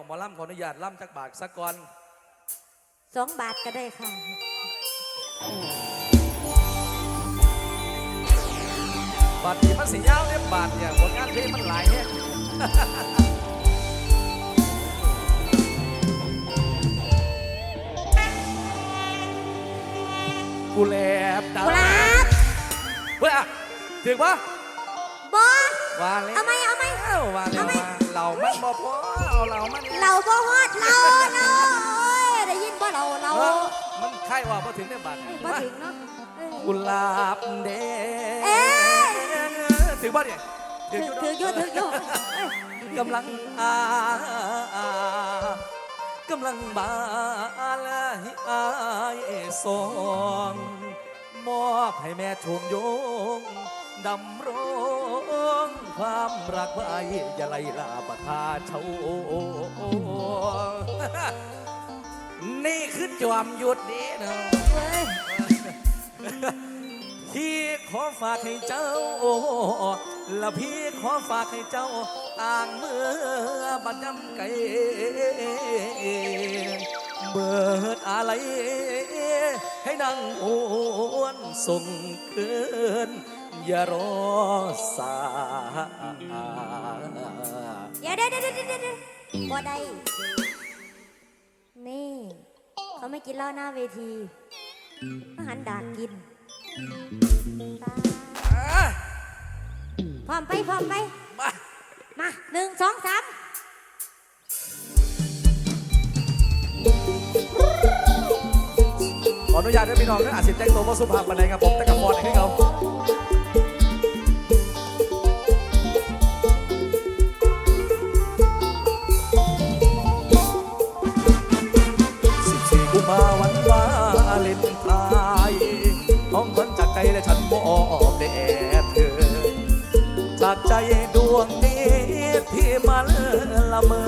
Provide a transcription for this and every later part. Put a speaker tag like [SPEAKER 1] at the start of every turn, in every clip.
[SPEAKER 1] องหมอลำขออนุญาตล่ำจักบาทสักก่อน
[SPEAKER 2] สองบาทก็ได้ค่ะ
[SPEAKER 1] บาทที่มันสียาวเนี่ยบาทเนี่ยผลงานเพลงมันหลายเนี่ยกูแลบดา
[SPEAKER 2] กุหลาบ
[SPEAKER 1] เฮ้ยอะถึงปะ
[SPEAKER 2] บอ
[SPEAKER 1] ว่าแล้ว
[SPEAKER 2] เอาเรา
[SPEAKER 1] มันเนี่ย
[SPEAKER 2] เราบ่ฮอดเราเนาะเอ้ยได้ยินบ่เราเรา
[SPEAKER 1] เออมันใครว่าพอถึงเนี่ยบาท
[SPEAKER 2] เอ้ย
[SPEAKER 1] เนี่ย
[SPEAKER 2] บ่ถึงเนาะเอ้ย
[SPEAKER 1] กุหลาบแดง
[SPEAKER 2] เอ๊ะ
[SPEAKER 1] ถึงป่ะเนี่ย
[SPEAKER 2] ถือถืออยู่ถืออยู่เอ้ย
[SPEAKER 1] กำลังอากำลังบานอายสอง มอบให้แม่ชมยงดำรงความรักไว้อย่าไล่ลาประทาเชานี่คือจอมหยุดนี้นะพี่ขอฝากให้เจ้า และพี่ขอฝากให้เจ้าต่างเมื่อบัดยำไก่เบิดอะไร ให้นั่งโอนส่งคืนอย่ารอสาย
[SPEAKER 2] เดี๋ยวเดี๋ยวเดี๋ยวเดี๋ยวเดี๋ยวเดี๋ยวบ่ได้ นี่ เขาไม่กินเหล้าหน้าเวทีอาหารดากกินตาย
[SPEAKER 1] อะ
[SPEAKER 2] พร้อมไปพร้อมไป
[SPEAKER 1] มา
[SPEAKER 2] มาหนึ่งสองสาม
[SPEAKER 1] ออนุญาตด้พี่น้องนะอาจสิแต่งตัวว่าสุภาพปานใดครับผมแต่กับฟอนให้เขาสิบสี่กุมภาวันวาเลนไทน์ห้องวันจากใจและฉันมอบได้แอบเธอ จากใจดวงนี้ที่มันละเมอ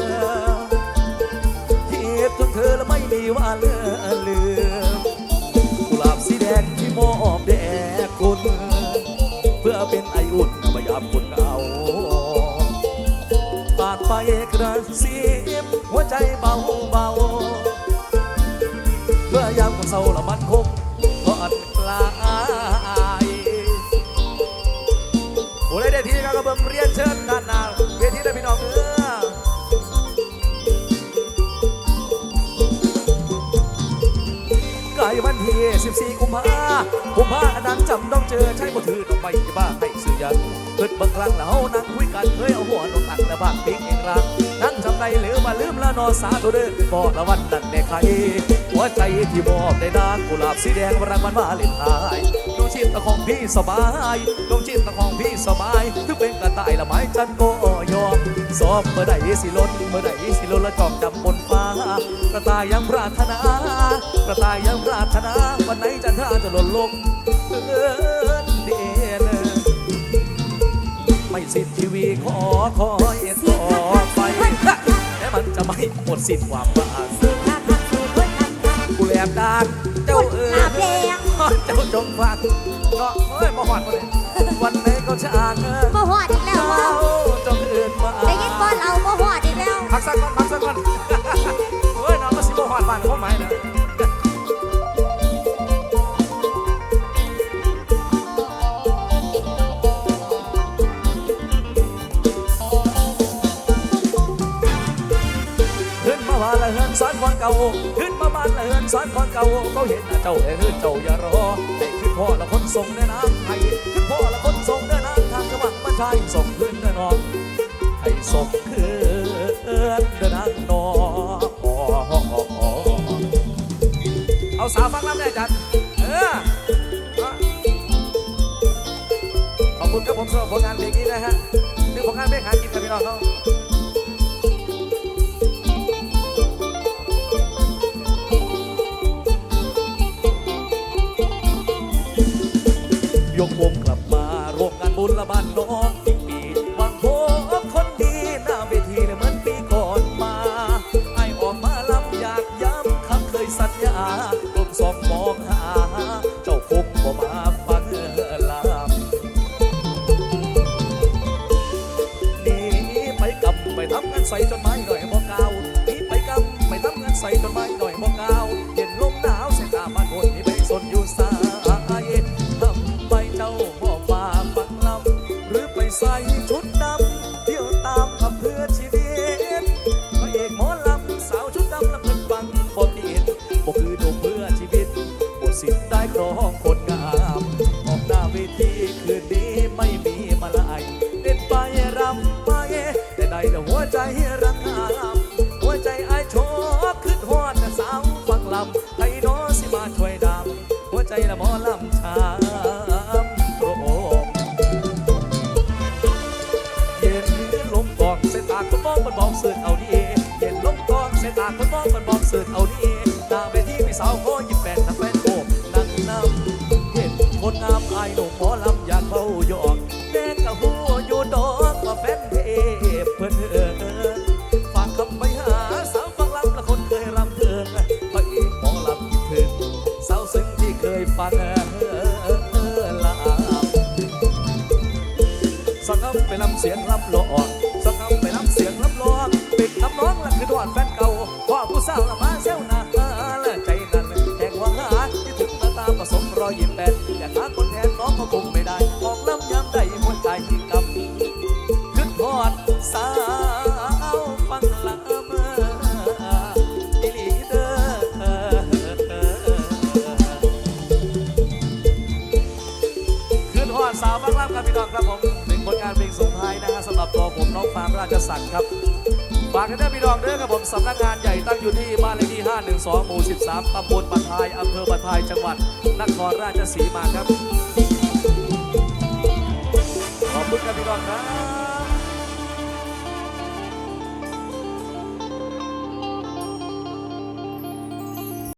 [SPEAKER 1] คิดถึงเธอแล้วไม่มีว่าเลือ คุณเอาปากไปกระซิบหัวใจเบาเบาเมื่อยามของเศร้าละมันคงก็อันกลายโอ้ได้ได้ทีครับกระเบื้องเรียนเชิญด้านหน้าเวทีได้พี่น้องเออไก่วันที่14กุมภากุมภาอันนั้นจำต้องเจอใช่บ่ถือ ยันเกิดบางครั้งแล้วนั่งคุยกันเคยเอาหัวนอนตักและบานปิ๊กเองรักนั่งจำได้หรือมาลืมและนอสาตัวเดินบ่ละวันนั้นแม่ใครหัวใจที่มอบได้นางกุหลาบสีแดงรักมันมาเล่นทายดูชินตะของพี่สบายดูชินตะของพี่สบายถึงเป็นกระต่ายละไม้จันก็ยอมสอบเมื่อใดสิล้นเมื่อใดสิล้นละจอกจำบนฟ้ากระต่ายยังปรารถนากระต่ายยังปรารถนาวันไหนจันทราจะหล่นลงเอิ้นเด ไม่สิ้นชีวิตขอคอยต่อไปและมันจะไม่หมดสิ้นความบา
[SPEAKER 2] สีข้าข้าสูด
[SPEAKER 1] กูแลบดากเจ้าเอ๋ยเจ้าจงฟังก็เอ้ยมาหอดมาเลยวันไหนก็ช่างเออ
[SPEAKER 2] บ่ฮอดอีกแล้ว
[SPEAKER 1] เจ้าจงอื่นมา
[SPEAKER 2] ได้ยินบ่เราบ่ฮอดอีกแล้ว
[SPEAKER 1] พักสักก่อนพักสักก่อนเฮ้ยน้องมาสิบ่หอดบ้านเขาไหมนะ เก่าขึ้นมาบ้านเฮือนสอนคนเก่าเขาเห็นเจ้าเฮือนเจ้าอย่ารอให้ขึ้นพ่อละคนส่งเดินน้ำให้ขึ้นพ่อละคนส่งเดินน้ำทางจังหวัดบ้านชายส่งขึ้นเดินนอนให้ส่งขึ้นเดินนางนอเอาสาวฟังน้ำได้จัดเออขอบคุณครับผมสำหรับผลงานเพลงนี้นะฮะคือผลงานเพลงหากินกับพี่น้องเขา กวงกลับมาร่วมงานบุญละบ้านน้อง ใจละหมอลำชามโตรเย็นลมกองใส่ตาคนมองมันบอกเษเอาดีเย็นลมกองเส่ตาคนมองมันบอกเสื่เอาดีตาไปที่พี่สาวโคย สักคำไปลำเสียงลำหลอกสักคำไปลำเสียงลำลองปิดลำน้องและคือทอดแฟนเก่าว่าผู้สาวละมาเซลหนาและใจนั้นแหงวังหาที่ถึงมาตาผสมรอยยิ้มแปดอยากหาคนแทนน้องก็คงไม่ได้ออกล้ำยามใดหัวใจที่กำขึ้นทอดสาวฟังลำอีหลีเด้อคืนหอดสาวบางล่ำครับพี่น้องครับผม ผลงานเพลงส่งท้ายนะฮะสำหรับตัวผมน้องฟาร์มราชสันครับฝากกันด้วยพี่น้องเด้อครับผมสำนักงานใหญ่ตั้งอยู่ที่บ้านเลขที่ 512 หมู่ 13 ตำบลปะทายอำเภอปะทายจังหวัดนครราชสีมาครับ ขอบคุณครับพี่น้องครับ